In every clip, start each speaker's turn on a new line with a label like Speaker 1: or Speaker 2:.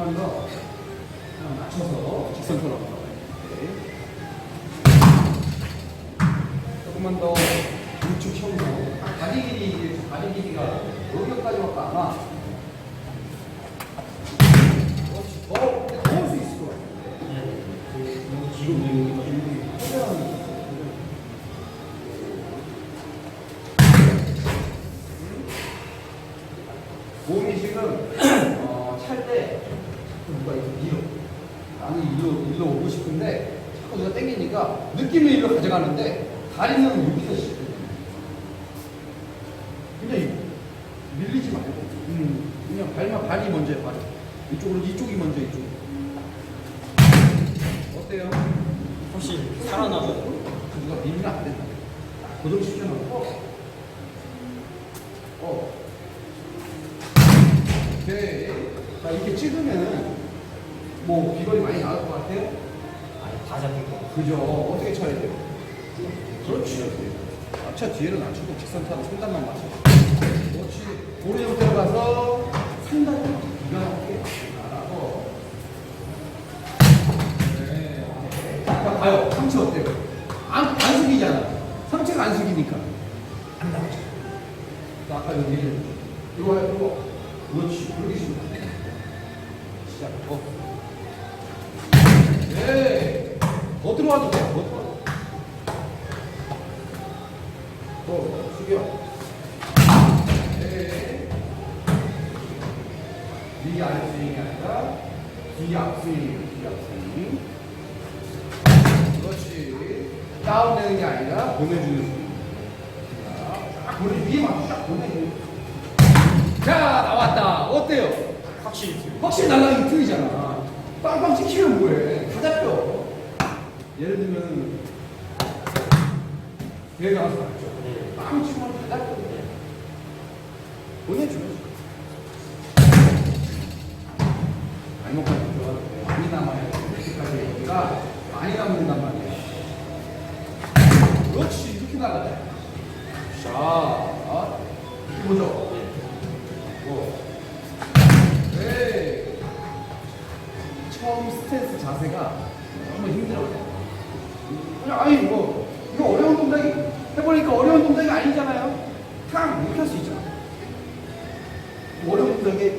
Speaker 1: 조금만 더 맞춰서 직선처럼. 네. 조금만 더 우측 형성. 아, 다리 길이, 다리 길이가 여기까지 왔다 아마.
Speaker 2: 너무 뒤로 밀리기가
Speaker 1: 최대한 몸이 지금 어, 찰때 누가 이렇게 밀어 나는 일로 일로 오고 싶은데 자꾸 누가 땡기니까 느낌이 일로 가져가는데 다리는 여기서 시작해 그냥 밀리지 말고 음, 그냥 발만 발이 먼저 해 발이 이쪽으로 이쪽이 먼저 이쪽 어때요?
Speaker 2: 훨씬 살아나고
Speaker 1: 누가 밀면 안 된다. 고정 시켜놓고, 어. 오케이. 자, 이렇게 찍으면은, 뭐, 비거리 많이 나올 것 같아요?
Speaker 2: 아니 다 잡힐 거
Speaker 1: 그죠? 어떻게 쳐야 돼요? 그렇지. 앞차 뒤에는 안 치고 직선 타고 상단만 맞춰. 그렇지. 오른쪽 들어가서 상단을 기가 막히게 나가고. 네. 자, 봐요. 상체 어때요? 안, 안 숙이잖아. 상체가 안 숙이니까. 안 나오죠. 자, 아까 여기. 이거 이거. 그렇지. 안 돼. 시작. 어. 와도 돼. 돼. 더 숙여. 네. 위 아래 스윙이 아니라 뒤 앞 스윙, 뒤 앞 스윙. 그렇지. 다운되는 게 아니라 보내주는 스윙. 자, 쫙 보내 위에 맞춰 쫙 보내주는. 자 나왔다. 어때요?
Speaker 2: 확실히
Speaker 1: 확실히 날라가기 틀리잖아. 빵빵 찍히면 뭐해? 다 잡혀. 예를 들면.
Speaker 2: 네.
Speaker 1: 빵 치면 다 잡혀. 보내주면 먹고 좋아. 많이 남아야 돼. 이렇게까지 여기가 많이 남는단 말이야. 그렇지 이렇게 나가자. 자, 이렇게 보죠. 어. 네. 처음 스탠스 자세가 아니 뭐 이거 어려운 동작이 해보니까 어려운 동작이 아니잖아요. 탕 이렇게 할 수 있잖아. 뭐 어려운 동작이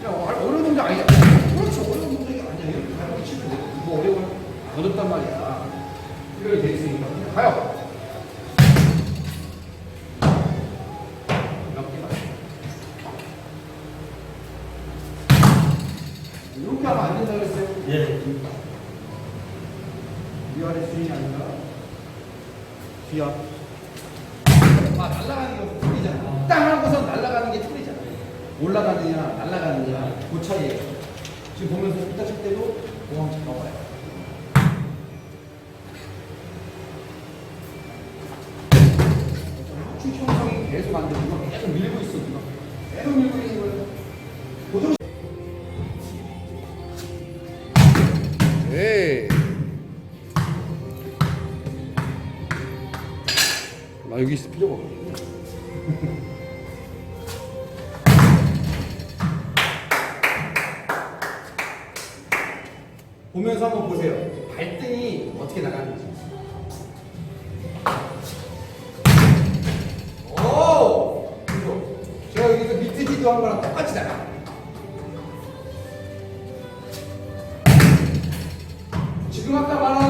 Speaker 1: 그냥 어- 어려운 동작 아니야. 그렇죠 어려운 동작이 아니야. 이렇게 가볍게 치면 돼. 뭐 어려운 어렵단 말이야. 이렇게 돼 있으니까 그냥 가요. 이렇게 하면 안 된다 그랬어요.
Speaker 2: 예
Speaker 1: 위아래 스윙이 아니라 뒤앞. 아 날아가는 거 틀리잖아. 땅 하고서 날아가는 게 틀리잖아. 올라가느냐 날아가느냐 그 차이예요. 지금 보면서 이따 칠 때도 공항 잡아봐요. 축 형성이 계속 안 되고 계속 밀고 있어. 이거. 계속 밀고 있는 나 여기 있을 필요가 없네. 보면서 한번 보세요. 발등이 어떻게 나가는지. 오! 그죠? 제가 여기서 밑에 뒤도 한 거랑 똑같이 나가. 지금 아까 말한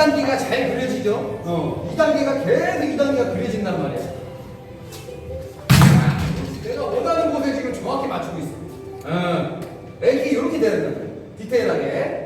Speaker 1: 2단계가 잘 그려지죠? 어. 2단계가 계속 2단계가 그려진단 말이야. 아, 내가 원하는 곳에 지금 정확히 맞추고 있어. 어. 랭킹이 이렇게 되는 거야. 디테일하게.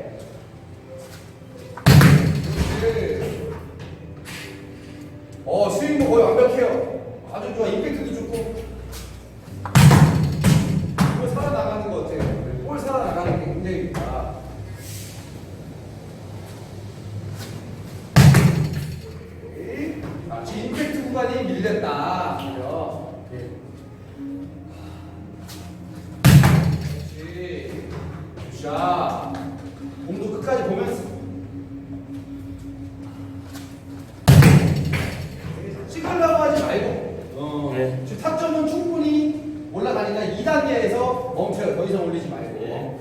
Speaker 1: 4점은 충분히 올라가니까 2단계에서 멈춰요. 더 이상 올리지 말고.
Speaker 2: 예.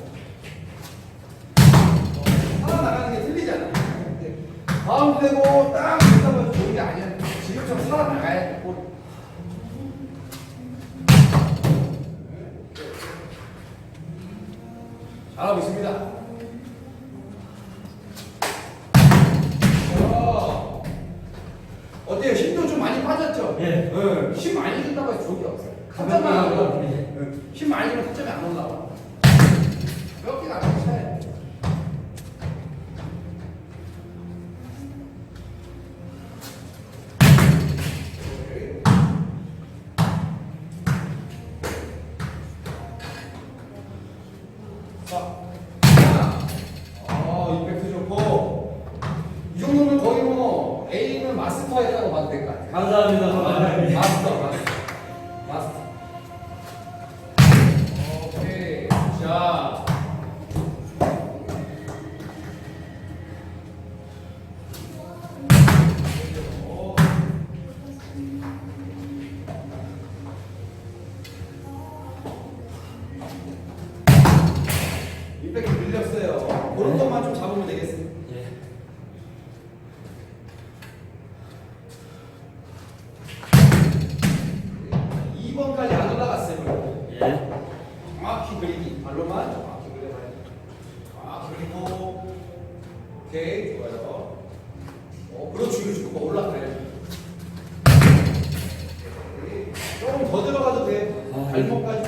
Speaker 1: 어, 살아나가는 게 틀리잖아. 마음 네. 되고 딱 된다면 좋은 게 아니야. 지금처럼 살아나가야 되고. 네. 잘하고 있습니다. 빠졌죠?
Speaker 2: 예.
Speaker 1: 응. 힘 많이 준다고 해서 좋은 게 없어요. 타점만
Speaker 2: 가볍게
Speaker 1: 안 올라.
Speaker 2: 하고, 예.
Speaker 1: 응. 힘 많이 주면 타점이 안 올라와. 몇 개가 안 돼.
Speaker 2: 감사합니다. 감사합니다.
Speaker 1: 마스터, 마스터. 마스터. 오케이. 자. 임팩트 밀렸어요. 그런 것만 좀 잡으 정확히 그리기 발로만 정확히 그려봐야 돼. 정확히 그리고 오케이 좋아요. 어 그렇지 그렇지 그거 올라가야 돼. 조금 더 들어가도 돼.
Speaker 2: 아,
Speaker 1: 발목까지